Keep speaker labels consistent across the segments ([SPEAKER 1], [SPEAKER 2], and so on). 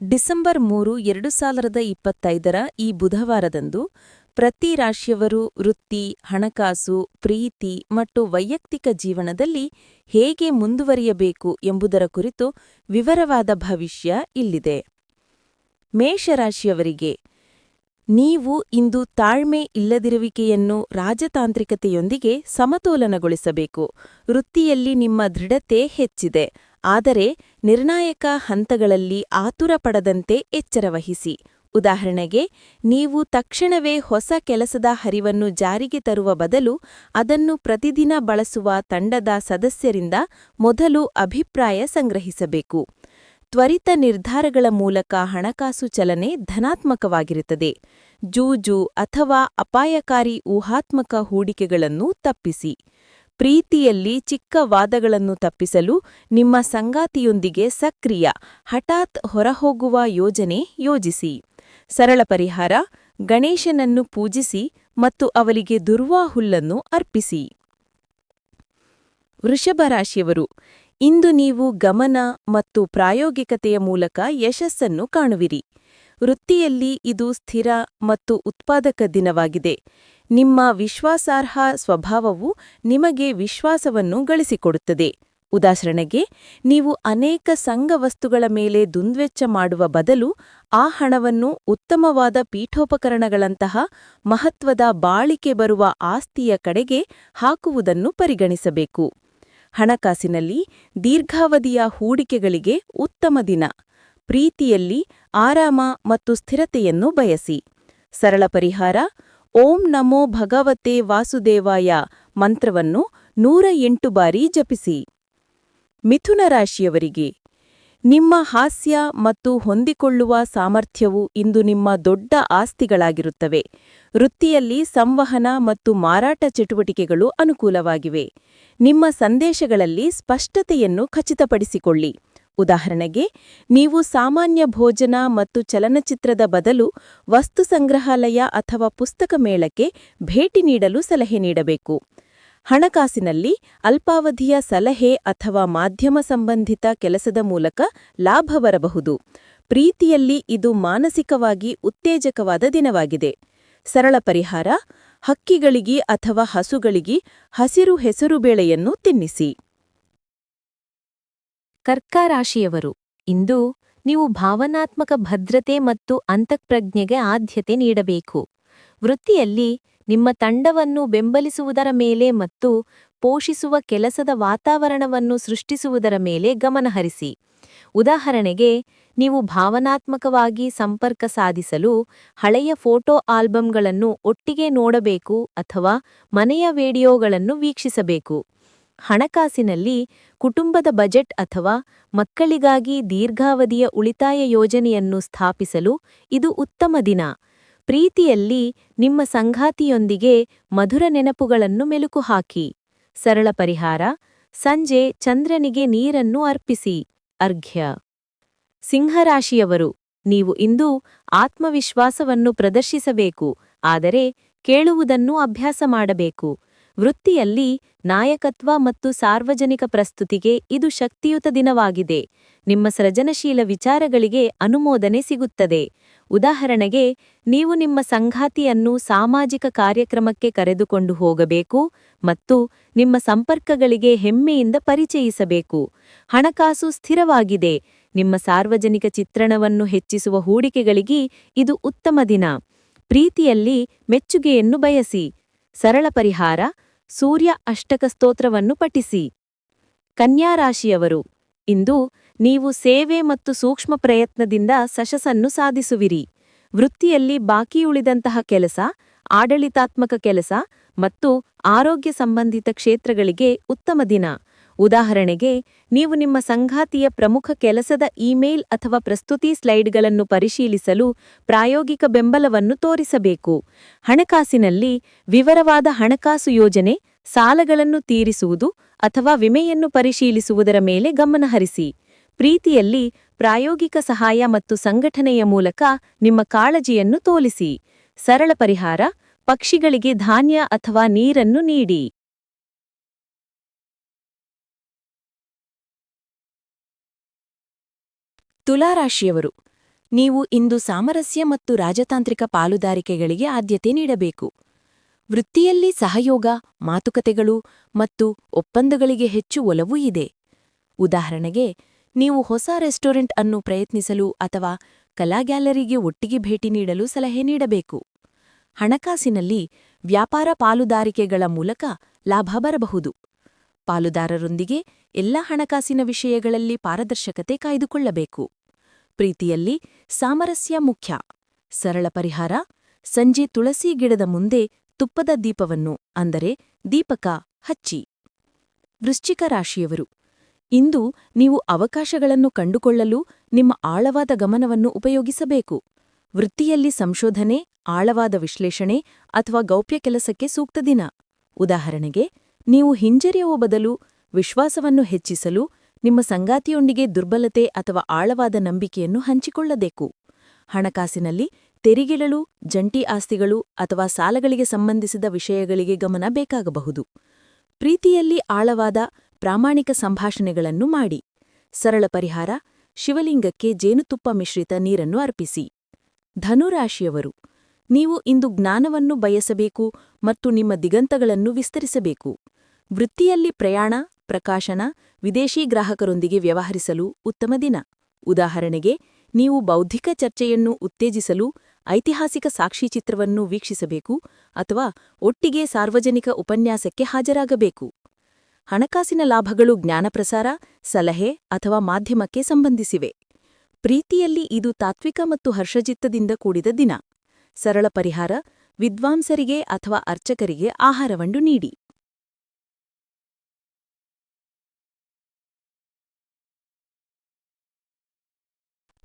[SPEAKER 1] December ಮೂರು, ಎರಡು ಸಾವಿರದ ಇಪ್ಪತ್ತೈದರ ಈ ಬುಧವಾರದಂದು ಪ್ರತಿ ರಾಶಿಯವರು ವೃತ್ತಿ, ಹಣಕಾಸು, ಪ್ರೀತಿ ಮತ್ತು ವೈಯಕ್ತಿಕ ಜೀವನದಲ್ಲಿ ಹೇಗೆ ಮುಂದುವರಿಯಬೇಕು ಎಂಬುದರ ಕುರಿತು ವಿವರವಾದ ಭವಿಷ್ಯ ಇಲ್ಲಿದೆ. ಮೇಷರಾಶಿಯವರಿಗೆ, ನೀವು ಇಂದು ತಾಳ್ಮೆ ಇಲ್ಲದಿರುವಿಕೆಯನ್ನು ರಾಜತಾಂತ್ರಿಕತೆಯೊಂದಿಗೆ ಸಮತೋಲನಗೊಳಿಸಬೇಕು. ವೃತ್ತಿಯಲ್ಲಿ ನಿಮ್ಮ ದೃಢತೆ ಹೆಚ್ಚಿದೆ. ಆದರೆ ನಿರ್ಣಾಯಕ ಹಂತಗಳಲ್ಲಿ ಆತುರ ಪಡದಂತೆ ಎಚ್ಚರವಹಿಸಿ ಉದಾಹರಣೆಗೆ, ನೀವು ತಕ್ಷಣವೇ ಹೊಸ ಕೆಲಸದ ಹರಿವನ್ನು ಜಾರಿಗೆ ತರುವ ಬದಲು ಅದನ್ನು ಪ್ರತಿದಿನ ಬಳಸುವ ತಂಡದ ಸದಸ್ಯರಿಂದ ಮೊದಲು ಅಭಿಪ್ರಾಯ ಸಂಗ್ರಹಿಸಬೇಕು. ತ್ವರಿತ ನಿರ್ಧಾರಗಳ ಮೂಲಕ ಹಣಕಾಸು ಚಲನೆ ಧನಾತ್ಮಕವಾಗಿರುತ್ತದೆ. ಜೂಜು ಅಥವಾ ಅಪಾಯಕಾರಿ ಊಹಾತ್ಮಕ ಹೂಡಿಕೆಗಳನ್ನು ತಪ್ಪಿಸಿ. ಪ್ರೀತಿಯಲ್ಲಿ ಚಿಕ್ಕ ವಾದಗಳನ್ನು ತಪ್ಪಿಸಲು ನಿಮ್ಮ ಸಂಗಾತಿಯೊಂದಿಗೆ ಸಕ್ರಿಯ, ಹಠಾತ್ ಹೊರಹೋಗುವ ಯೋಜನೆ ಯೋಜಿಸಿ. ಸರಳ ಪರಿಹಾರ, ಗಣೇಶನನ್ನು ಪೂಜಿಸಿ ಮತ್ತು ಅವರಿಗೆ ದುರ್ವಾ ಹುಲ್ಲನ್ನು ಅರ್ಪಿಸಿ. ವೃಷಭರಾಶಿಯವರು ಇಂದು ನೀವು ಗಮನ ಮತ್ತು ಪ್ರಾಯೋಗಿಕತೆಯ ಮೂಲಕ ಯಶಸ್ಸನ್ನು ಕಾಣುವಿರಿ. ವೃತ್ತಿಯಲ್ಲಿ ಇದು ಸ್ಥಿರ ಮತ್ತು ಉತ್ಪಾದಕ ದಿನವಾಗಿದೆ. ನಿಮ್ಮ ವಿಶ್ವಾಸಾರ್ಹ ಸ್ವಭಾವವು ನಿಮಗೆ ವಿಶ್ವಾಸವನ್ನು ಗಳಿಸಿಕೊಡುತ್ತದೆ. ಉದಾಹರಣೆಗೆ, ನೀವು ಅನೇಕ ಸಂಘವಸ್ತುಗಳ ಮೇಲೆ ದುಂದ್ವೆಚ್ಚ ಮಾಡುವ ಬದಲು ಆ ಹಣವನ್ನು ಉತ್ತಮವಾದ ಪೀಠೋಪಕರಣಗಳಂತಹ ಮಹತ್ವದ ಬಾಳಿಕೆ ಬರುವ ಆಸ್ತಿಯ ಕಡೆಗೆ ಹಾಕುವುದನ್ನು ಪರಿಗಣಿಸಬೇಕು. ಹಣಕಾಸಿನಲ್ಲಿ ದೀರ್ಘಾವಧಿಯ ಹೂಡಿಕೆಗಳಿಗೆ ಉತ್ತಮ ದಿನ. ಪ್ರೀತಿಯಲ್ಲಿ ಆರಾಮ ಮತ್ತು ಸ್ಥಿರತೆಯನ್ನು ಬಯಸಿ. ಸರಳ ಪರಿಹಾರ ಓಂ ನಮೋ ಭಗವತೆ ವಾಸುದೇವಾಯ ಮಂತ್ರವನ್ನು ನೂರ ಎಂಟು ಬಾರಿ ಜಪಿಸಿ. ಮಿಥುನ ರಾಶಿಯವರಿಗೆ, ನಿಮ್ಮ ಹಾಸ್ಯ ಮತ್ತು ಹೊಂದಿಕೊಳ್ಳುವ ಸಾಮರ್ಥ್ಯವು ಇಂದು ನಿಮ್ಮ ದೊಡ್ಡ ಆಸ್ತಿಗಳಾಗಿರುತ್ತವೆ. ವೃತ್ತಿಯಲ್ಲಿ ಸಂವಹನ ಮತ್ತು ಮಾರಾಟ ಚಟುವಟಿಕೆಗಳು ಅನುಕೂಲವಾಗಿವೆ. ನಿಮ್ಮ ಸಂದೇಶಗಳಲ್ಲಿ ಸ್ಪಷ್ಟತೆಯನ್ನು ಖಚಿತಪಡಿಸಿಕೊಳ್ಳಿ. ಉದಾಹರಣೆಗೆ, ನೀವು ಸಾಮಾನ್ಯ ಭೋಜನ ಮತ್ತು ಚಲನಚಿತ್ರದ ಬದಲು ವಸ್ತು ಸಂಗ್ರಹಾಲಯ ಅಥವಾ ಪುಸ್ತಕ ಮೇಳಕ್ಕೆ ಭೇಟಿ ನೀಡಲು ಸಲಹೆ ನೀಡಬೇಕು. ಹಣಕಾಸಿನಲ್ಲಿ ಅಲ್ಪಾವಧಿಯ ಸಲಹೆ ಅಥವಾ ಮಾಧ್ಯಮ ಸಂಬಂಧಿತ ಕೆಲಸದ ಮೂಲಕ ಲಾಭ ಬರಬಹುದು. ಪ್ರೀತಿಯಲ್ಲಿ ಇದು ಮಾನಸಿಕವಾಗಿ ಉತ್ತೇಜಕವಾದ ದಿನವಾಗಿದೆ. ಸರಳ ಪರಿಹಾರ, ಹಕ್ಕಿಗಳಿಗೆ ಅಥವಾ ಹಸುಗಳಿಗೆ ಹಸಿರು ಹೆಸರುಬೇಳೆಯನ್ನು ತಿನ್ನಿಸಿ.
[SPEAKER 2] ಕರ್ಕಾರಾಶಿಯವರು ಇಂದು ನೀವು ಭಾವನಾತ್ಮಕ ಭದ್ರತೆ ಮತ್ತು ಅಂತಃಪ್ರಜ್ಞೆಗೆ ಆದ್ಯತೆ ನೀಡಬೇಕು. ವೃತ್ತಿಯಲ್ಲಿ ನಿಮ್ಮ ತಂಡವನ್ನು ಬೆಂಬಲಿಸುವುದರ ಮೇಲೆ ಮತ್ತು ಪೋಷಿಸುವ ಕೆಲಸದ ವಾತಾವರಣವನ್ನು ಸೃಷ್ಟಿಸುವುದರ ಮೇಲೆ ಗಮನಹರಿಸಿ ಉದಾಹರಣೆಗೆ, ನೀವು ಭಾವನಾತ್ಮಕವಾಗಿ ಸಂಪರ್ಕ ಸಾಧಿಸಲು ಹಳೆಯ ಫೋಟೋ ಆಲ್ಬಂಗಳನ್ನು ಒಟ್ಟಿಗೆ ನೋಡಬೇಕು ಅಥವಾ ಮನೆಯ ವಿಡಿಯೋಗಳನ್ನು ವೀಕ್ಷಿಸಬೇಕು. ಹಣಕಾಸಿನಲ್ಲಿ ಕುಟುಂಬದ ಬಜೆಟ್ ಅಥವಾ ಮಕ್ಕಳಿಗಾಗಿ ದೀರ್ಘಾವಧಿಯ ಉಳಿತಾಯ ಯೋಜನೆಯನ್ನು ಸ್ಥಾಪಿಸಲು ಇದು ಉತ್ತಮ ದಿನ. ಪ್ರೀತಿಯಲ್ಲಿ ನಿಮ್ಮ ಸಂಗಾತಿಯೊಂದಿಗೆ ಮಧುರ ನೆನಪುಗಳನ್ನು ಮೆಲುಕು ಹಾಕಿ ಸರಳ ಪರಿಹಾರ, ಸಂಜೆ ಚಂದ್ರನಿಗೆ ನೀರನ್ನು ಅರ್ಪಿಸಿ. ಅರ್ಘ್ಯ. ಸಿಂಹರಾಶಿಯವರು, ನೀವು ಇಂದು ಆತ್ಮವಿಶ್ವಾಸವನ್ನು ಪ್ರದರ್ಶಿಸಬೇಕು, ಆದರೆ ಕೇಳುವುದನ್ನು ಅಭ್ಯಾಸ ಮಾಡಬೇಕು. ವೃತ್ತಿಯಲ್ಲಿ ನಾಯಕತ್ವ ಮತ್ತು ಸಾರ್ವಜನಿಕ ಪ್ರಸ್ತುತಿಗೆ ಇದು ಶಕ್ತಿಯುತ ದಿನವಾಗಿದೆ. ನಿಮ್ಮ ಸೃಜನಶೀಲ ವಿಚಾರಗಳಿಗೆ ಅನುಮೋದನೆ ಸಿಗುತ್ತದೆ. ಉದಾಹರಣೆಗೆ, ನೀವು ನಿಮ್ಮ ಸಂಘಾತಿಯನ್ನು ಸಾಮಾಜಿಕ ಕಾರ್ಯಕ್ರಮಕ್ಕೆ ಕರೆದುಕೊಂಡು ಹೋಗಬೇಕು ಮತ್ತು ನಿಮ್ಮ ಸಂಪರ್ಕಗಳಿಗೆ ಹೆಮ್ಮೆಯಿಂದ ಪರಿಚಯಿಸಬೇಕು. ಹಣಕಾಸು ಸ್ಥಿರವಾಗಿದೆ. ನಿಮ್ಮ ಸಾರ್ವಜನಿಕ ಚಿತ್ರಣವನ್ನು ಹೆಚ್ಚಿಸುವ ಹೂಡಿಕೆಗಳಿಗೆ ಇದು ಉತ್ತಮ ದಿನ. ಪ್ರೀತಿಯಲ್ಲಿ ಮೆಚ್ಚುಗೆಯನ್ನು ಬಯಸಿ. ಸರಳ ಪರಿಹಾರ ಸೂರ್ಯ ಅಷ್ಟಕ ಸ್ತೋತ್ರವನ್ನು ಪಠಿಸಿ. ಕನ್ಯಾರಾಶಿಯವರು ಇಂದು ನೀವು ಸೇವೆ ಮತ್ತು ಸೂಕ್ಷ್ಮ ಪ್ರಯತ್ನದಿಂದ ಸಶಸನ್ನು ಸಾಧಿಸುವಿರಿ. ವೃತ್ತಿಯಲ್ಲಿ ಬಾಕಿಯುಳಿದಂತಹ ಕೆಲಸ, ಆಡಳಿತಾತ್ಮಕ ಕೆಲಸ ಮತ್ತು ಆರೋಗ್ಯ ಸಂಬಂಧಿತ ಕ್ಷೇತ್ರಗಳಿಗೆ ಉತ್ತಮ ದಿನ. ಉದಾಹರಣೆಗೆ, ನೀವು ನಿಮ್ಮ ಸಂಘಾತಿಯ ಪ್ರಮುಖ ಕೆಲಸದ ಇಮೇಲ್ ಅಥವಾ ಪ್ರಸ್ತುತಿ ಸ್ಲೈಡ್ಗಳನ್ನು ಪರಿಶೀಲಿಸಲು ಪ್ರಾಯೋಗಿಕ ಬೆಂಬಲವನ್ನು ತೋರಿಸಬೇಕು. ಹಣಕಾಸಿನಲ್ಲಿ ವಿವರವಾದ ಹಣಕಾಸು ಯೋಜನೆ, ಸಾಲಗಳನ್ನು ತೀರಿಸುವುದು ಅಥವಾ ವಿಮೆಯನ್ನು ಪರಿಶೀಲಿಸುವುದರ ಮೇಲೆ ಗಮನಹರಿಸಿ ಪ್ರೀತಿಯಲ್ಲಿ ಪ್ರಾಯೋಗಿಕ ಸಹಾಯ ಮತ್ತು ಸಂಘಟನೆಯ ಮೂಲಕ ನಿಮ್ಮ ಕಾಳಜಿಯನ್ನು ತೋಲಿಸಿ. ಸರಳ ಪರಿಹಾರ, ಪಕ್ಷಿಗಳಿಗೆ ಧಾನ್ಯ ಅಥವಾ ನೀರನ್ನು ನೀಡಿ.
[SPEAKER 1] ತುಲಾರಾಶಿಯವರು, ನೀವು ಇಂದು ಸಾಮರಸ್ಯ ಮತ್ತು ರಾಜತಾಂತ್ರಿಕ ಪಾಲುದಾರಿಕೆಗಳಿಗೆ ಆದ್ಯತೆ ನೀಡಬೇಕು. ವೃತ್ತಿಯಲ್ಲಿ ಸಹಯೋಗ, ಮಾತುಕತೆಗಳು ಮತ್ತು ಒಪ್ಪಂದಗಳಿಗೆ ಹೆಚ್ಚು ಒಲವು ಇದೆ. ಉದಾಹರಣೆಗೆ, ನೀವು ಹೊಸ ರೆಸ್ಟೋರೆಂಟ್ ಅನ್ನು ಪ್ರಯತ್ನಿಸಲು ಅಥವಾ ಕಲಾ ಗ್ಯಾಲರಿಗೆ ಒಟ್ಟಿಗೆ ಭೇಟಿ ನೀಡಲು ಸಲಹೆ ನೀಡಬೇಕು. ಹಣಕಾಸಿನಲ್ಲಿ ವ್ಯಾಪಾರ ಪಾಲುದಾರಿಕೆಗಳ ಮೂಲಕ ಲಾಭ ಬರಬಹುದು. ಪಾಲುದಾರರೊಂದಿಗೆ ಎಲ್ಲ ಹಣಕಾಸಿನ ವಿಷಯಗಳಲ್ಲಿ ಪಾರದರ್ಶಕತೆ ಕಾಯ್ದುಕೊಳ್ಳಬೇಕು. ಪ್ರೀತಿಯಲ್ಲಿ ಸಾಮರಸ್ಯ ಮುಖ್ಯ. ಸರಳ ಪರಿಹಾರ, ಸಂಜೆ ತುಳಸಿ ಗಿಡದ ಮುಂದೆ ತುಪ್ಪದ ದೀಪವನ್ನು, ಅಂದರೆ ದೀಪಕ, ಹಚ್ಚಿ. ವೃಶ್ಚಿಕ ರಾಶಿಯವರು, ಇಂದು ನೀವು ಅವಕಾಶಗಳನ್ನು ಕಂಡುಕೊಳ್ಳಲು ನಿಮ್ಮ ಆಳವಾದ ಗಮನವನ್ನು ಉಪಯೋಗಿಸಬೇಕು. ವೃತ್ತಿಯಲ್ಲಿ ಸಂಶೋಧನೆ, ಆಳವಾದ ವಿಶ್ಲೇಷಣೆ ಅಥವಾ ಗೌಪ್ಯ ಕೆಲಸಕ್ಕೆ ಸೂಕ್ತ ದಿನ. ಉದಾಹರಣೆಗೆ, ನೀವು ಹಿಂಜರಿಯುವ ಬದಲು ವಿಶ್ವಾಸವನ್ನು ಹೆಚ್ಚಿಸಲು ನಿಮ್ಮ ಸಂಗಾತಿಯೊಂದಿಗೆ ದುರ್ಬಲತೆ ಅಥವಾ ಆಳವಾದ ನಂಬಿಕೆಯನ್ನು ಹಂಚಿಕೊಳ್ಳಬೇಕು. ಹಣಕಾಸಿನಲ್ಲಿ ತೆರಿಗೆಗಳು, ಜಂಟಿ ಆಸ್ತಿಗಳು ಅಥವಾ ಸಾಲಗಳಿಗೆ ಸಂಬಂಧಿಸಿದ ವಿಷಯಗಳಿಗೆ ಗಮನ ಬೇಕಾಗಬಹುದು. ಪ್ರೀತಿಯಲ್ಲಿ ಆಳವಾದ ಪ್ರಾಮಾಣಿಕ ಸಂಭಾಷಣೆಗಳನ್ನು ಮಾಡಿ. ಸರಳ ಪರಿಹಾರ, ಶಿವಲಿಂಗಕ್ಕೆ ಜೇನುತುಪ್ಪ ಮಿಶ್ರಿತ ನೀರನ್ನು ಅರ್ಪಿಸಿ. ಧನುರಾಶಿಯವರು, ನೀವು ಇಂದು ಜ್ಞಾನವನ್ನು ಬಯಸಬೇಕು ಮತ್ತು ನಿಮ್ಮ ದಿಗಂತಗಳನ್ನು ವಿಸ್ತರಿಸಬೇಕು. ವೃತ್ತಿಯಲ್ಲಿ ಪ್ರಯಾಣ ಪ್ರಕಾಶನ ವಿದೇಶಿ ಗ್ರಾಹಕರೊಂದಿಗೆ ವ್ಯವಹರಿಸಲು ಉತ್ತಮ ದಿನ. ಉದಾಹರಣೆಗೆ, ನೀವು ಬೌದ್ಧಿಕ ಚರ್ಚೆಯನ್ನು ಉತ್ತೇಜಿಸಲು ಐತಿಹಾಸಿಕ ಸಾಕ್ಷಿಚಿತ್ರವನ್ನು ವೀಕ್ಷಿಸಬೇಕು ಅಥವಾ ಒಟ್ಟಿಗೆ ಸಾರ್ವಜನಿಕ ಉಪನ್ಯಾಸಕ್ಕೆ ಹಾಜರಾಗಬೇಕು. ಹಣಕಾಸಿನ ಲಾಭಗಳು ಜ್ಞಾನಪ್ರಸಾರ ಸಲಹೆ ಅಥವಾ ಮಾಧ್ಯಮಕ್ಕೆ ಸಂಬಂಧಿಸಿವೆ. ಪ್ರೀತಿಯಲ್ಲಿ ಇದು ತಾತ್ವಿಕ ಮತ್ತು ಹರ್ಷಜಿತ್ತದಿಂದ ಕೂಡಿದ ದಿನ. ಸರಳ ಪರಿಹಾರ, ವಿದ್ವಾಂಸರಿಗೆ ಅಥವಾ ಅರ್ಚಕರಿಗೆ ಆಹಾರವನ್ನು ನೀಡಿ.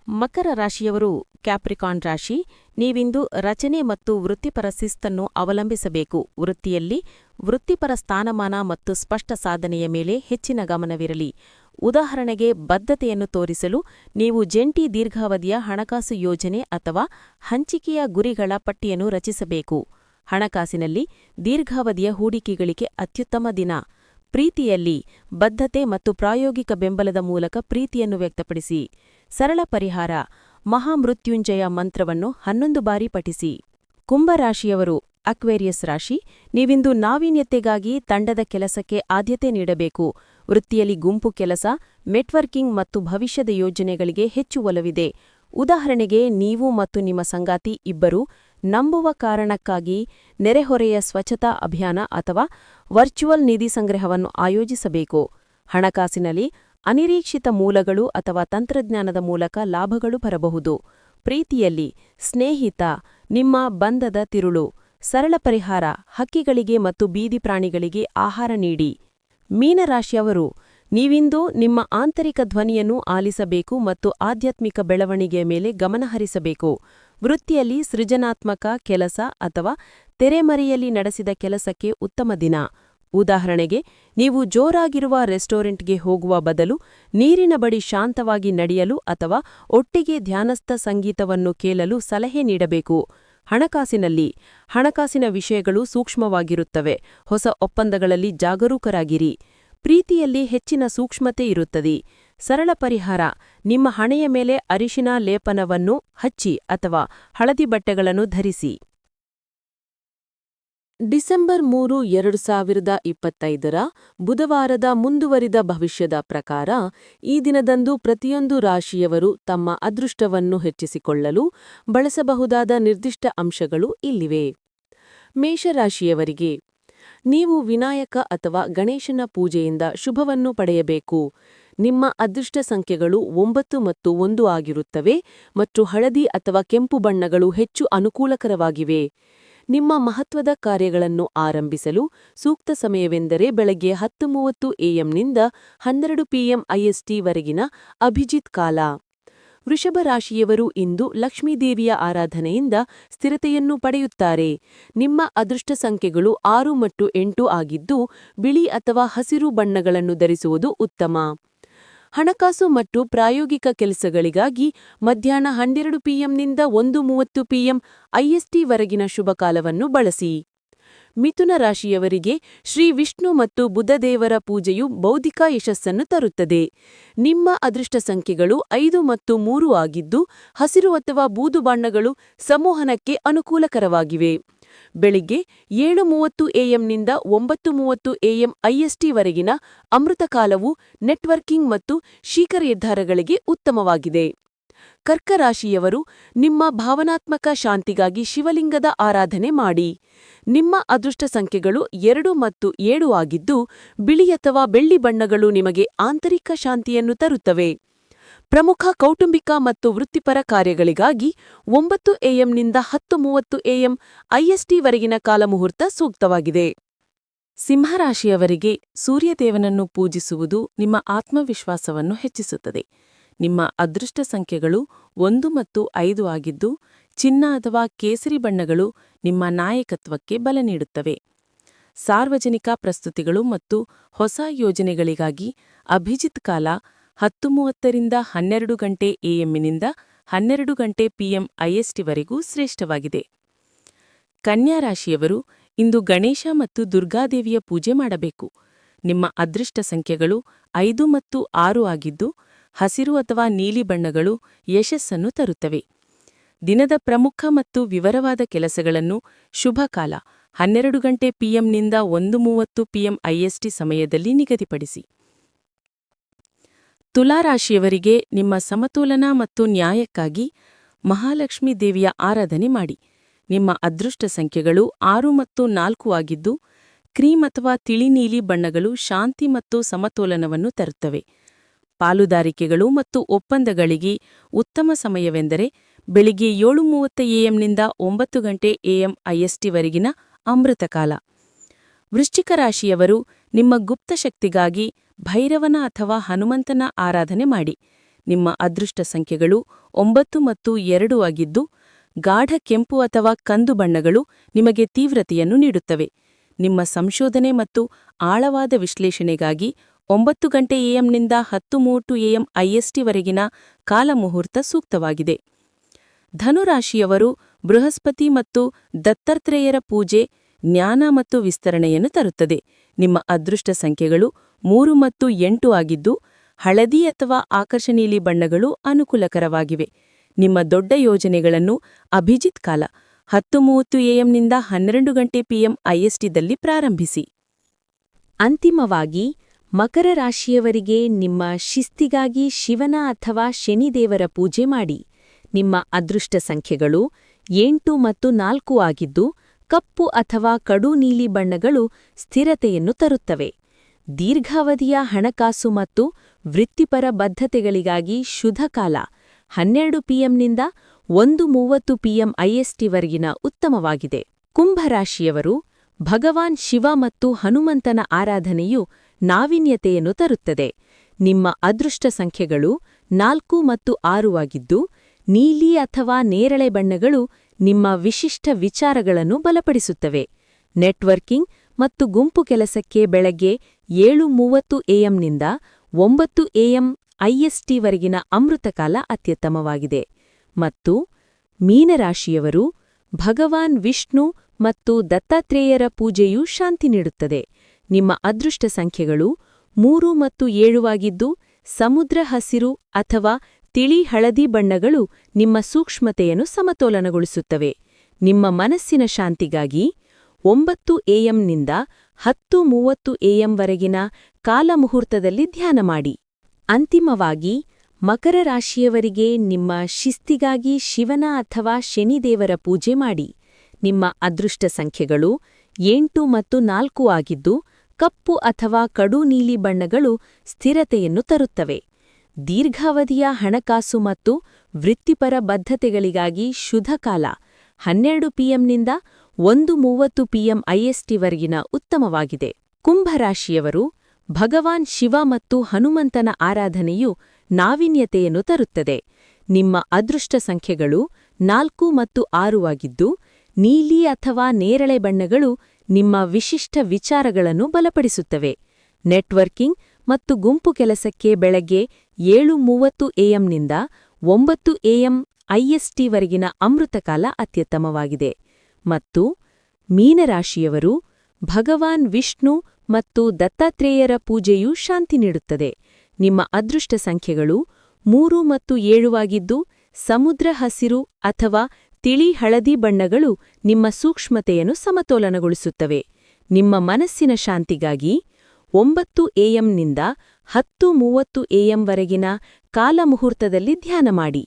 [SPEAKER 3] ಮಕರ ರಾಶಿಯವರು ಕ್ಯಾಪ್ರಿಕಾನ್ ರಾಶಿ, ನೀವಿಂದು ರಚನೆ ಮತ್ತು ವೃತ್ತಿಪರ ಶಿಸ್ತನ್ನು ಅವಲಂಬಿಸಬೇಕು. ವೃತ್ತಿಯಲ್ಲಿ ವೃತ್ತಿಪರ ಸ್ಥಾನಮಾನ ಮತ್ತು ಸ್ಪಷ್ಟ ಸಾಧನೆಯ ಮೇಲೆ ಹೆಚ್ಚಿನ ಗಮನವಿರಲಿ. ಉದಾಹರಣೆಗೆ, ಬದ್ಧತೆಯನ್ನು ತೋರಿಸಲು ನೀವು ಜಂಟಿ ದೀರ್ಘಾವಧಿಯ ಹಣಕಾಸು ಯೋಜನೆ ಅಥವಾ ಹಂಚಿಕೆಯ ಗುರಿಗಳ ಪಟ್ಟಿಯನ್ನು ರಚಿಸಬೇಕು. ಹಣಕಾಸಿನಲ್ಲಿ ದೀರ್ಘಾವಧಿಯ ಹೂಡಿಕೆಗಳಿಗೆ ಅತ್ಯುತ್ತಮ ದಿನ. ಪ್ರೀತಿಯಲ್ಲಿ ಬದ್ಧತೆ ಮತ್ತು ಪ್ರಾಯೋಗಿಕ ಬೆಂಬಲದ ಮೂಲಕ ಪ್ರೀತಿಯನ್ನು ವ್ಯಕ್ತಪಡಿಸಿ. ಸರಳ ಪರಿಹಾರ ಮಹಾಮೃತ್ಯುಂಜಯ ಮಂತ್ರವನ್ನು ಹನ್ನೊಂದು ಬಾರಿ ಪಠಿಸಿ. ಕುಂಭರಾಶಿಯವರು, ಅಕ್ವೇರಿಯಸ್ ರಾಶಿ, ನೀವಿಂದು ನಾವೀನ್ಯತೆಗಾಗಿ ತಂಡದ ಕೆಲಸಕ್ಕೆ ಆದ್ಯತೆ ನೀಡಬೇಕು. ವೃತ್ತಿಯಲ್ಲಿ ಗುಂಪು ಕೆಲಸ, ನೆಟ್ವರ್ಕಿಂಗ್ ಮತ್ತು ಭವಿಷ್ಯದ ಯೋಜನೆಗಳಿಗೆ ಹೆಚ್ಚು ಒಲವಿದೆ. ಉದಾಹರಣೆಗೆ, ನೀವು ಮತ್ತು ನಿಮ್ಮ ಸಂಗಾತಿ ಇಬ್ಬರೂ ನಂಬುವ ಕಾರಣಕ್ಕಾಗಿ ನೆರೆಹೊರೆಯ ಸ್ವಚ್ಛತಾ ಅಭಿಯಾನ ಅಥವಾ ವರ್ಚುವಲ್ ನಿಧಿ ಸಂಗ್ರಹವನ್ನು ಆಯೋಜಿಸಬೇಕು. ಹಣಕಾಸಿನಲ್ಲಿ ಅನಿರೀಕ್ಷಿತ ಮೂಲಗಳು ಅಥವಾ ತಂತ್ರಜ್ಞಾನದ ಮೂಲಕ ಲಾಭಗಳು ಬರಬಹುದು. ಪ್ರೀತಿಯಲ್ಲಿ, ಸ್ನೇಹಿತ, ನಿಮ್ಮ ಬಂಧದ ತಿರುಳು, ಸರಳ ಪರಿಹಾರ, ಹಕ್ಕಿಗಳಿಗೆ ಮತ್ತು ಬೀದಿ ಪ್ರಾಣಿಗಳಿಗೆ ಆಹಾರ ನೀಡಿ. ಮೀನರಾಶಿಯವರು ನೀವಿಂದು ನಿಮ್ಮ ಆಂತರಿಕ ಧ್ವನಿಯನ್ನು ಆಲಿಸಬೇಕು ಮತ್ತು ಆಧ್ಯಾತ್ಮಿಕ ಬೆಳವಣಿಗೆಯ ಮೇಲೆ ಗಮನಹರಿಸಬೇಕು ವೃತ್ತಿಯಲ್ಲಿ ಸೃಜನಾತ್ಮಕ ಕೆಲಸ ಅಥವಾ ತೆರೆಮರೆಯಲ್ಲಿ ನಡೆಸಿದ ಕೆಲಸಕ್ಕೆ ಉತ್ತಮ ದಿನ. ಉದಾಹರಣೆಗೆ, ನೀವು ಜೋರಾಗಿರುವ ರೆಸ್ಟೋರೆಂಟ್ಗೆ ಹೋಗುವ ಬದಲು ನೀರಿನ ಬಳಿ ಶಾಂತವಾಗಿ ನಡೆಯಲು ಅಥವಾ ಒಟ್ಟಿಗೆ ಧ್ಯಾನಸ್ಥ ಸಂಗೀತವನ್ನು ಕೇಳಲು ಸಲಹೆ ನೀಡಬೇಕು. ಹಣಕಾಸಿನಲ್ಲಿ, ಹಣಕಾಸಿನ ವಿಷಯಗಳು ಸೂಕ್ಷ್ಮವಾಗಿರುತ್ತವೆ. ಹೊಸ ಒಪ್ಪಂದಗಳಲ್ಲಿ ಜಾಗರೂಕರಾಗಿರಿ. ಪ್ರೀತಿಯಲ್ಲಿ ಹೆಚ್ಚಿನ ಸೂಕ್ಷ್ಮತೆ ಇರುತ್ತದೆ. ಸರಳ ಪರಿಹಾರ, ನಿಮ್ಮ ಹಣೆಯ ಮೇಲೆ ಅರಿಶಿನ ಲೇಪನವನ್ನು ಹಚ್ಚಿ ಅಥವಾ ಹಳದಿ ಬಟ್ಟೆಗಳನ್ನು ಧರಿಸಿ.
[SPEAKER 1] ಡಿಸೆಂಬರ್ ಮೂರು, ಎರಡು ಸಾವಿರದ ಇಪ್ಪತ್ತೈದರ ಬುಧವಾರದ ಮುಂದುವರಿದ ಭವಿಷ್ಯದ ಪ್ರಕಾರ, ಈ ದಿನದಂದು ಪ್ರತಿಯೊಂದು ರಾಶಿಯವರು ತಮ್ಮ ಅದೃಷ್ಟವನ್ನು ಹೆಚ್ಚಿಸಿಕೊಳ್ಳಲು ಬಳಸಬಹುದಾದ ನಿರ್ದಿಷ್ಟ ಅಂಶಗಳು ಇಲ್ಲಿವೆ. ಮೇಷರಾಶಿಯವರಿಗೆ ನೀವು ವಿನಾಯಕ ಅಥವಾ ಗಣೇಶನ ಪೂಜೆಯಿಂದ ಶುಭವನ್ನು ಪಡೆಯಬೇಕು. ನಿಮ್ಮ ಅದೃಷ್ಟ ಸಂಖ್ಯೆಗಳು ಒಂಬತ್ತು ಮತ್ತು ಒಂದು ಆಗಿರುತ್ತವೆ ಮತ್ತು ಹಳದಿ ಅಥವಾ ಕೆಂಪು ಬಣ್ಣಗಳು ಹೆಚ್ಚು ಅನುಕೂಲಕರವಾಗಿವೆ. ನಿಮ್ಮ ಮಹತ್ವದ ಕಾರ್ಯಗಳನ್ನು ಆರಂಭಿಸಲು ಸೂಕ್ತ ಸಮಯವೆಂದರೆ ಬೆಳಗ್ಗೆ ಹತ್ತು ಮೂವತ್ತು ಎಎಂನಿಂದ ಹನ್ನೆರಡು ಪಿಎಂ ಐಎಸ್ಟಿ ವರೆಗಿನ ಅಭಿಜಿತ್ ಕಾಲ. ವೃಷಭ ರಾಶಿಯವರು ಇಂದು ಲಕ್ಷ್ಮೀದೇವಿಯ ಆರಾಧನೆಯಿಂದ ಸ್ಥಿರತೆಯನ್ನು ಪಡೆಯುತ್ತಾರೆ. ನಿಮ್ಮ ಅದೃಷ್ಟ ಸಂಖ್ಯೆಗಳು ಆರು ಮತ್ತು ಎಂಟು ಆಗಿದ್ದು, ಬಿಳಿ ಅಥವಾ ಹಸಿರು ಬಣ್ಣಗಳನ್ನು ಧರಿಸುವುದು ಉತ್ತಮ. ಹಣಕಾಸು ಮತ್ತು ಪ್ರಾಯೋಗಿಕ ಕೆಲಸಗಳಿಗಾಗಿ ಮಧ್ಯಾಹ್ನ ಹನ್ನೆರಡು ಪಿಎಂನಿಂದ ಒಂದು ಮೂವತ್ತು ಪಿಎಂ ಐಎಸ್ಟಿ ವರೆಗಿನ ಶುಭಕಾಲವನ್ನು ಬಳಸಿ.
[SPEAKER 4] ಮಿಥುನ ರಾಶಿಯವರಿಗೆ ಶ್ರೀ ವಿಷ್ಣು ಮತ್ತು ಬುದ್ಧದೇವರ ಪೂಜೆಯು ಬೌದ್ಧಿಕ ಯಶಸ್ಸನ್ನು ತರುತ್ತದೆ. ನಿಮ್ಮ ಅದೃಷ್ಟ ಸಂಖ್ಯೆಗಳು ಐದು ಮತ್ತು ಮೂರು ಆಗಿದ್ದು, ಹಸಿರು ಅಥವಾ ಬೂದು ಬಣ್ಣಗಳು ಸಂವಹನಕ್ಕೆ ಅನುಕೂಲಕರವಾಗಿವೆ. ಬೆಳಿಗ್ಗೆ ಏಳು ಮೂವತ್ತು ಎಎಂನಿಂದ ಒಂಬತ್ತು ಮೂವತ್ತು ಎಎಂ ಐಎಸ್ಟಿವರೆಗಿನ ಅಮೃತಕಾಲವು ನೆಟ್ವರ್ಕಿಂಗ್ ಮತ್ತು ಶೀಘ್ರ ನಿರ್ಧಾರಗಳಿಗೆ ಉತ್ತಮವಾಗಿದೆ. ಕರ್ಕರಾಶಿಯವರು, ನಿಮ್ಮ ಭಾವನಾತ್ಮಕ ಶಾಂತಿಗಾಗಿ ಶಿವಲಿಂಗದ ಆರಾಧನೆ ಮಾಡಿ. ನಿಮ್ಮ ಅದೃಷ್ಟ ಸಂಖ್ಯೆಗಳು ಎರಡು ಮತ್ತು ಏಳು ಆಗಿದ್ದು, ಬಿಳಿ ಅಥವಾ ಬೆಳ್ಳಿ ಬಣ್ಣಗಳು ನಿಮಗೆ ಆಂತರಿಕ ಶಾಂತಿಯನ್ನು ತರುತ್ತವೆ. ಪ್ರಮುಖ ಕೌಟುಂಬಿಕ ಮತ್ತು ವೃತ್ತಿಪರ ಕಾರ್ಯಗಳಿಗಾಗಿ ಒಂಬತ್ತು ಎಎಂನಿಂದ ಹತ್ತು ಮೂವತ್ತು ಎಎಂ ಐಎಸ್ಟಿವರೆಗಿನ ಕಾಲಮುಹೂರ್ತ ಸೂಕ್ತವಾಗಿದೆ. ಸಿಂಹರಾಶಿಯವರಿಗೆ ಸೂರ್ಯದೇವನನ್ನು ಪೂಜಿಸುವುದು ನಿಮ್ಮ ಆತ್ಮವಿಶ್ವಾಸವನ್ನು ಹೆಚ್ಚಿಸುತ್ತದೆ. ನಿಮ್ಮ ಅದೃಷ್ಟ ಸಂಖ್ಯೆಗಳು ಒಂದು ಮತ್ತು ಐದು ಆಗಿದ್ದು, ಚಿನ್ನ ಅಥವಾ ಕೇಸರಿ ಬಣ್ಣಗಳು ನಿಮ್ಮ ನಾಯಕತ್ವಕ್ಕೆ ಬಲ ನೀಡುತ್ತವೆ. ಸಾರ್ವಜನಿಕ ಪ್ರಸ್ತುತಿಗಳು ಮತ್ತು ಹೊಸ ಯೋಜನೆಗಳಿಗಾಗಿ ಅಭಿಜಿತ್ ಕಾಲ ಹತ್ತು ಮೂವತ್ತರಿಂದ ಹನ್ನೆರಡು ಗಂಟೆ ಎಎಂನಿಂದ ಹನ್ನೆರಡು ಗಂಟೆ ಪಿಎಂ ಐಎಸ್ಟಿವರೆಗೂ ಶ್ರೇಷ್ಠವಾಗಿದೆ. ಕನ್ಯಾ ರಾಶಿಯವರು ಇಂದು ಗಣೇಶ ಮತ್ತು ದುರ್ಗಾದೇವಿಯ ಪೂಜೆ ಮಾಡಬೇಕು. ನಿಮ್ಮ ಅದೃಷ್ಟ ಸಂಖ್ಯೆಗಳು ಐದು ಮತ್ತು ಆರು ಆಗಿದ್ದು ಹಸಿರು ಅಥವಾ ನೀಲಿ ಬಣ್ಣಗಳು ಯಶಸ್ಸನ್ನು ತರುತ್ತವೆ. ದಿನದ ಪ್ರಮುಖ ಮತ್ತು ವಿವರವಾದ ಕೆಲಸಗಳನ್ನು ಶುಭಕಾಲ ಹನ್ನೆರಡು ಗಂಟೆ ಪಿಎಂನಿಂದ ಒಂದು ಮೂವತ್ತು ಪಿಎಂ ಐಎಸ್ಟಿ ಸಮಯದಲ್ಲಿ ನಿಗದಿಪಡಿಸಿ. ತುಲಾರಾಶಿಯವರಿಗೆ ನಿಮ್ಮ ಸಮತೋಲನ ಮತ್ತು ನ್ಯಾಯಕ್ಕಾಗಿ ಮಹಾಲಕ್ಷ್ಮಿ ದೇವಿಯ ಆರಾಧನೆ ಮಾಡಿ. ನಿಮ್ಮ ಅದೃಷ್ಟ ಸಂಖ್ಯೆಗಳು ಆರು ಮತ್ತು ನಾಲ್ಕು ಆಗಿದ್ದು, ಕ್ರೀಮ್ ಅಥವಾ ತಿಳಿನೀಲಿ ಬಣ್ಣಗಳು ಶಾಂತಿ ಮತ್ತು ಸಮತೋಲನವನ್ನು ತರುತ್ತವೆ. ಪಾಲುದಾರಿಕೆಗಳು ಮತ್ತು ಒಪ್ಪಂದಗಳಿಗೆ ಉತ್ತಮ ಸಮಯವೆಂದರೆ ಬೆಳಿಗ್ಗೆ ಏಳು ಮೂವತ್ತ ಎಎಂನಿಂದ ಒಂಬತ್ತು ಗಂಟೆ ಎಎಂ ಐಎಸ್ಟಿವರೆಗಿನ ಅಮೃತಕಾಲ ವೃಶ್ಚಿಕ ರಾಶಿಯವರು ನಿಮ್ಮ ಗುಪ್ತಶಕ್ತಿಗಾಗಿ ಭೈರವನ ಅಥವಾ ಹನುಮಂತನ ಆರಾಧನೆ ಮಾಡಿ. ನಿಮ್ಮ ಅದೃಷ್ಟ ಸಂಖ್ಯೆಗಳು ಒಂಬತ್ತು ಮತ್ತು ಎರಡು ಆಗಿದ್ದು, ಗಾಢ ಕೆಂಪು ಅಥವಾ ಕಂದು ಬಣ್ಣಗಳು ನಿಮಗೆ ತೀವ್ರತೆಯನ್ನು ನೀಡುತ್ತವೆ. ನಿಮ್ಮ ಸಂಶೋಧನೆ ಮತ್ತು ಆಳವಾದ ವಿಶ್ಲೇಷಣೆಗಾಗಿ ಒಂಬತ್ತು ಗಂಟೆ ಎಎಂನಿಂದ ಹತ್ತು ಮೂವತ್ತು ಎಎಂ ಐಎಸ್ಟಿವರೆಗಿನ ಕಾಲಮುಹೂರ್ತ ಸೂಕ್ತವಾಗಿದೆ. ಧನುರಾಶಿಯವರು ಬೃಹಸ್ಪತಿ ಮತ್ತು ದತ್ತಾತ್ರೇಯರ ಪೂಜೆ, ಜ್ಞಾನ ಮತ್ತು ವಿಸ್ತರಣೆಯನ್ನು ತರುತ್ತದೆ. ನಿಮ್ಮ ಅದೃಷ್ಟ ಸಂಖ್ಯೆಗಳು ಮೂರು ಮತ್ತು ಎಂಟು ಆಗಿದ್ದು, ಹಳದಿ ಅಥವಾ ಆಕರ್ಷಣೀಲಿ ಬಣ್ಣಗಳು ಅನುಕೂಲಕರವಾಗಿವೆ. ನಿಮ್ಮ ದೊಡ್ಡ ಯೋಜನೆಗಳನ್ನು ಅಭಿಜಿತ್ ಕಾಲ, ಹತ್ತು ಮೂವತ್ತು ಎಎಂನಿಂದ ಹನ್ನೆರಡು ಗಂಟೆ ಪಿಎಂ ಐಎಸ್ಟಿದಲ್ಲಿ ಪ್ರಾರಂಭಿಸಿ.
[SPEAKER 1] ಅಂತಿಮವಾಗಿ ಮಕರ ರಾಶಿಯವರಿಗೆ ನಿಮ್ಮ ಶಿಸ್ತಿಗಾಗಿ ಶಿವನ ಅಥವಾ ಶನಿದೇವರ ಪೂಜೆ ಮಾಡಿ. ನಿಮ್ಮ ಅದೃಷ್ಟ ಸಂಖ್ಯೆಗಳು ಎಂಟು ಮತ್ತು ನಾಲ್ಕು ಆಗಿದ್ದು, ಕಪ್ಪು ಅಥವಾ ಕಡು ನೀಲಿ ಬಣ್ಣಗಳು ಸ್ಥಿರತೆಯನ್ನು ತರುತ್ತವೆ. ದೀರ್ಘಾವಧಿಯ ಹಣಕಾಸು ಮತ್ತು ವೃತ್ತಿಪರ ಬದ್ಧತೆಗಳಿಗಾಗಿ ಶುಧಕಾಲ ಹನ್ನೆರಡು ಪಿಎಂನಿಂದ ಒಂದು ಮೂವತ್ತು ಪಿಎಂ ಐಎಸ್ಟಿವರೆಗಿನ ಉತ್ತಮವಾಗಿದೆ. ಕುಂಭರಾಶಿಯವರು ಭಗವಾನ್ ಶಿವ ಮತ್ತು ಹನುಮಂತನ ಆರಾಧನೆಯು ನಾವೀನ್ಯತೆಯನ್ನು ತರುತ್ತದೆ. ನಿಮ್ಮ ಅದೃಷ್ಟ ಸಂಖ್ಯೆಗಳು ನಾಲ್ಕು ಮತ್ತು ಆರು ಆಗಿದ್ದು, ನೀಲಿ ಅಥವಾ ನೇರಳೆ ಬಣ್ಣಗಳು ನಿಮ್ಮ ವಿಶಿಷ್ಟ ವಿಚಾರಗಳನ್ನು ಬಲಪಡಿಸುತ್ತವೆ. ನೆಟ್ವರ್ಕಿಂಗ್ ಮತ್ತು ಗುಂಪು ಕೆಲಸಕ್ಕೆ ಬೆಳಗ್ಗೆ ಏಳು ಮೂವತ್ತು ಎಎಂನಿಂದ ಒಂಬತ್ತು ಎಎಂ ಐಎಸ್ಟಿವರೆಗಿನ ಅಮೃತಕಾಲ ಅತ್ಯುತ್ತಮವಾಗಿದೆ. ಮತ್ತು ಮೀನರಾಶಿಯವರು ಭಗವಾನ್ ವಿಷ್ಣು ಮತ್ತು ದತ್ತಾತ್ರೇಯರ ಪೂಜೆಯು ಶಾಂತಿ ನೀಡುತ್ತದೆ. ನಿಮ್ಮ ಅದೃಷ್ಟ ಸಂಖ್ಯೆಗಳು ಮೂರು ಮತ್ತು ಏಳುವಾಗಿದ್ದು ಸಮುದ್ರ ಹಸಿರು ಅಥವಾ ತಿಳಿ ಹಳದಿ ಬಣ್ಣಗಳು ನಿಮ್ಮ ಸೂಕ್ಷ್ಮತೆಯನ್ನು ಸಮತೋಲನಗೊಳಿಸುತ್ತವೆ. ನಿಮ್ಮ ಮನಸ್ಸಿನ ಶಾಂತಿಗಾಗಿ ಒಂಬತ್ತು ಎಎಂನಿಂದ ಹತ್ತು ಮೂವತ್ತು ಎಎಂವರೆಗಿನ ಕಾಲಮುಹೂರ್ತದಲ್ಲಿ ಧ್ಯಾನ ಮಾಡಿ. ಅಂತಿಮವಾಗಿ, ಮಕರ ರಾಶಿಯವರಿಗೆ ನಿಮ್ಮ ಶಿಸ್ತಿಗಾಗಿ ಶಿವನ ಅಥವಾ ಶನಿದೇವರ ಪೂಜೆ ಮಾಡಿ. ನಿಮ್ಮ ಅದೃಷ್ಟ ಸಂಖ್ಯೆಗಳು ಎಂಟು ಮತ್ತು ನಾಲ್ಕು ಆಗಿದ್ದು ಕಪ್ಪು ಅಥವಾ ಕಡು ನೀಲಿ ಬಣ್ಣಗಳು ಸ್ಥಿರತೆಯನ್ನು ತರುತ್ತವೆ. ದೀರ್ಘಾವಧಿಯ ಹಣಕಾಸು ಮತ್ತು ವೃತ್ತಿಪರ ಬದ್ಧತೆಗಳಿಗಾಗಿ ಶುಧಕಾಲ ಹನ್ನೆರಡು ಪಿಎಂನಿಂದ ಒಂದು ಮೂವತ್ತು ಪಿಎಂ ಐಎಸ್ಟಿವರೆಗಿನ ಉತ್ತಮವಾಗಿದೆ. ಕುಂಭರಾಶಿಯವರು, ಭಗವಾನ್ ಶಿವ ಮತ್ತು ಹನುಮಂತನ ಆರಾಧನೆಯು ನಾವೀನ್ಯತೆಯನ್ನು ತರುತ್ತದೆ. ನಿಮ್ಮ ಅದೃಷ್ಟ ಸಂಖ್ಯೆಗಳು ನಾಲ್ಕು ಮತ್ತು ಆರು ಆಗಿದ್ದು, ನೀಲಿ ಅಥವಾ ನೇರಳೆ ಬಣ್ಣಗಳು ನಿಮ್ಮ ವಿಶಿಷ್ಟ ವಿಚಾರಗಳನ್ನು ಬಲಪಡಿಸುತ್ತವೆ. ನೆಟ್ವರ್ಕಿಂಗ್ ಮತ್ತು ಗುಂಪು ಕೆಲಸಕ್ಕೆ ಬೆಳಗ್ಗೆ ಏಳು ಮೂವತ್ತು ಎಎಂನಿಂದ ಒಂಬತ್ತು ಎಎಂ ಐಎಸ್ಟಿವರೆಗಿನ ಅಮೃತಕಾಲ ಅತ್ಯುತ್ತಮವಾಗಿದೆ. ಮತ್ತು ಮೀನರಾಶಿಯವರು ಭಗವಾನ್ ವಿಷ್ಣು ಮತ್ತು ದತ್ತಾತ್ರೇಯರ ಪೂಜೆಯು ಶಾಂತಿ ನೀಡುತ್ತದೆ. ನಿಮ್ಮ ಅದೃಷ್ಟ ಸಂಖ್ಯೆಗಳು ಮೂರು ಮತ್ತು ಏಳುವಾಗಿದ್ದು ಸಮುದ್ರ ಹಸಿರು ಅಥವಾ ತಿಳಿ ಹಳದಿ ಬಣ್ಣಗಳು ನಿಮ್ಮ ಸೂಕ್ಷ್ಮತೆಯನ್ನು ಸಮತೋಲನಗೊಳಿಸುತ್ತವೆ. ನಿಮ್ಮ ಮನಸ್ಸಿನ ಶಾಂತಿಗಾಗಿ ಒಂಬತ್ತು ಎಎಂನಿಂದ ಹತ್ತು ಮೂವತ್ತು ಎಎಂವರೆಗಿನ ಕಾಲಮುಹೂರ್ತದಲ್ಲಿ ಧ್ಯಾನ ಮಾಡಿ.